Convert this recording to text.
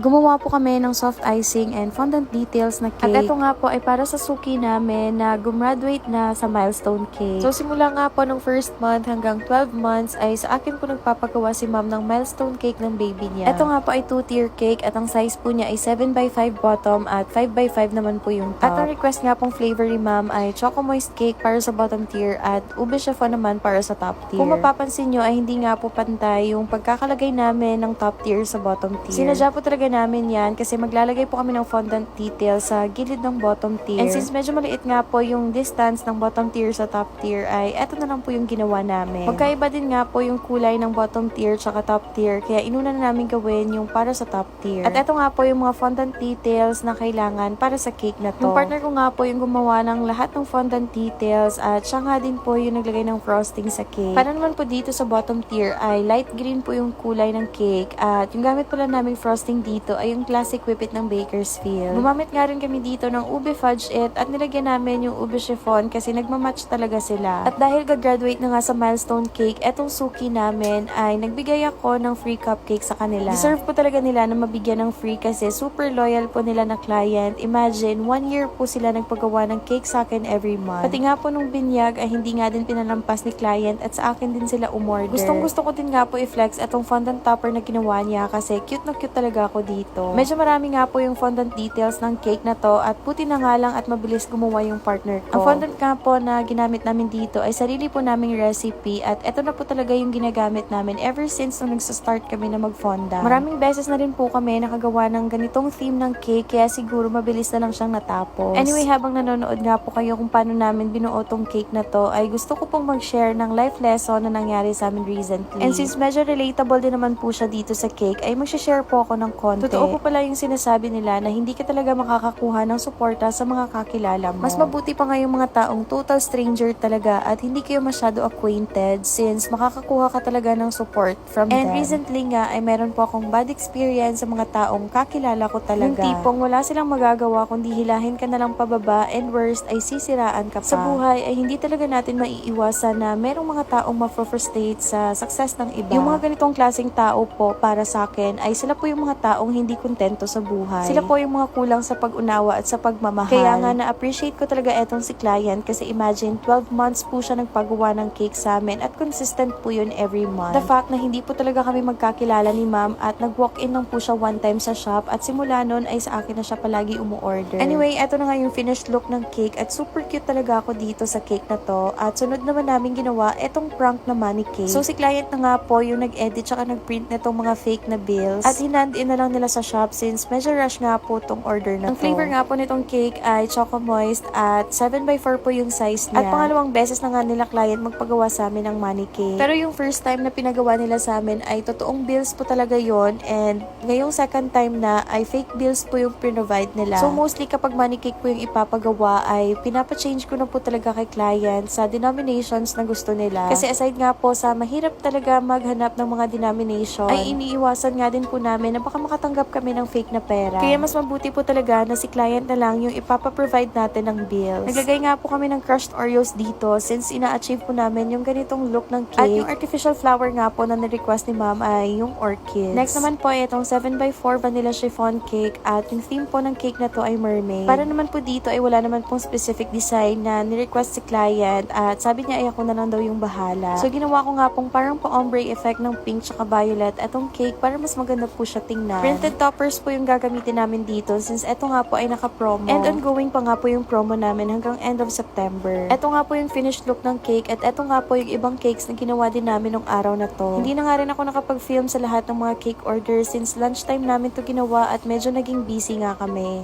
gumawa po kami ng soft icing and fondant details na cake. At ito nga po ay para sa suki namin na gumraduate na sa milestone cake. So simula nga po nung first month hanggang 12 months ay sa akin po nagpapagawa si ma'am ng milestone cake ng baby niya. Ito nga po ay 2-tier cake at ang size po niya ay 7x5 bottom at 5x5 naman po yung top. At ang request nga pong flavor ni ma'am ay choco moist cake para sa bottom tier at ube chiffon naman para sa top tier. Kung mapapansin nyo ay hindi nga po pantay yung pagkakalagay namin ng top tier sa bottom tier. Sinadya po talaga namin yan kasi maglalagay po kami ng fondant detail sa gilid ng bottom tier. And since medyo maliit nga po yung distance ng bottom tier sa top tier ay eto na lang po yung ginawa namin. Magkaiba din nga po yung kulay ng bottom tier tsaka top tier kaya inuna na namin gawin yung para sa top tier. At eto nga po yung mga fondant details na kailangan para sa cake na to. Yung partner ko nga po yung gumawa ng lahat ng fondant details at siya nga din po yung naglagay ng frosting sa cake. Para naman po dito sa bottom tier ay light green po yung kulay ng cake at yung gamit pala naming frosting dito ay yung classic whippet ng Bakersfield. Gumamit nga rin kami dito ng ube fudge it at nilagyan namin yung ube chiffon kasi nagmamatch talaga sila. At dahil gagraduate na nga sa milestone cake, etong suki namin ay nagbigay ako ng free cupcake sa kanila. Deserve po talaga nila na mabigyan ng free kasi super loyal po nila na client. Imagine, one year po sila nagpagawa ng cake sa akin every month. Pati nga po nung binyag ay hindi nga din pinalampas ni client at sa akin din sila umorder. Gustong gusto ko din nga po i-flex etong fondant topper na ginawa niya kasi cute na cute talaga ako dito. Medyo marami nga po yung fondant details ng cake na to at puti na nga lang at mabilis gumawa yung partner ko. Ang fondant nga po na ginamit namin dito ay sarili po naming recipe at eto na po talaga yung ginagamit namin ever since nung nagsa-start kami na mag-fondant. Maraming beses na rin po kami nakagawa ng ganitong theme ng cake kaya siguro mabilis na lang siyang natapos. Anyway, habang nanonood nga po kayo kung paano namin binuo tong cake na to, ay gusto ko pong mag-share ng life lesson na nangyari sa amin recently. And since medyo relatable din naman po siya dito sa cake, ay mag-share po ako ng konti. Totoo po pala yung sinasabi nila na hindi ka talaga makakakuha ng suporta sa mga kakilala mo. Mas mabuti pa nga yung mga taong total stranger talaga at hindi kayo masyado acquainted since makakakuha ka talaga ng support from And them. recently nga ay meron po akong bad experience sa mga taong kakilala ko talaga. Yung tipong wala silang magagawa kundi hilahin ka na lang pababa and worst ay sisiraan ka pa. Sa buhay ay hindi talaga natin maiiwasan na merong mga taong ma-frustrate sa success ng iba. Yung mga ganitong klaseng tao po para sa akin ay sila po yung mga taong hindi kontento sa buhay. Sila po yung mga kulang sa pag-unawa at sa pagmamahal. Kaya nga na-appreciate ko talaga etong si client kasi imagine 12 months po siya nagpagawa ng cake sa amin at consistent po yun every month. The fact na hindi po talaga kami magkakilala ni ma'am at nag-walk-in lang po siya one time sa shop at simula nun ay sa akin na siya palagi umu-order. Anyway, eto na nga yung finished look ng cake at super cute talaga ako dito sa cake na to at sunod naman namin ginawa etong prank na money cake. So si client na nga po yung nag-edit tsaka nag-print nitong mga fake na bills at hinand in na lang nila sa shop since medyo rush nga po tong order na Ang to. flavor nga po nitong cake ay Choco Moist at 7x4 po yung size niya. At pangalawang beses na nga nila client magpagawa sa amin ng money cake. Pero yung first time na pinagawa nila sa amin ay totoong bills po talaga yon and ngayong second time na ay fake bills po yung provide nila. So mostly kapag money cake po yung ipapagawa ay pinapa-change ko na po talaga kay client sa denominations na gusto nila. Kasi aside nga po sa mahirap talaga maghanap ng mga denomination, ay iniiwasan nga din po namin na baka makatanggap kami ng fake na pera. Kaya mas mabuti po talaga na si client na lang yung ipapaprovide natin ng bills. Naglagay nga po kami ng crushed Oreos dito since ina-achieve po namin yung ganitong look ng cake. At yung artificial flower nga po na na-request ni ma'am ay yung orchids. Next naman po ay itong 7x4 vanilla chiffon cake at yung theme po ng cake na to ay mermaid. Para naman po dito ay wala naman pong specific design na ni-request si client at sabi niya ay ako na lang daw yung bahala. So ginawa ko nga pong parang pa-ombre effect ng pink tsaka violet etong cake para mas maganda po siya tingnan. Printed toppers po yung gagamitin namin dito since eto nga po ay naka-promo. And ongoing pa nga po yung promo namin hanggang end of September. Eto nga po yung finished look ng cake at eto nga po yung ibang cakes na ginawa din namin nung araw na to. Hindi na nga rin ako nakapag-film sa lahat ng mga cake orders since lunchtime namin to ginawa at medyo naging busy nga kami.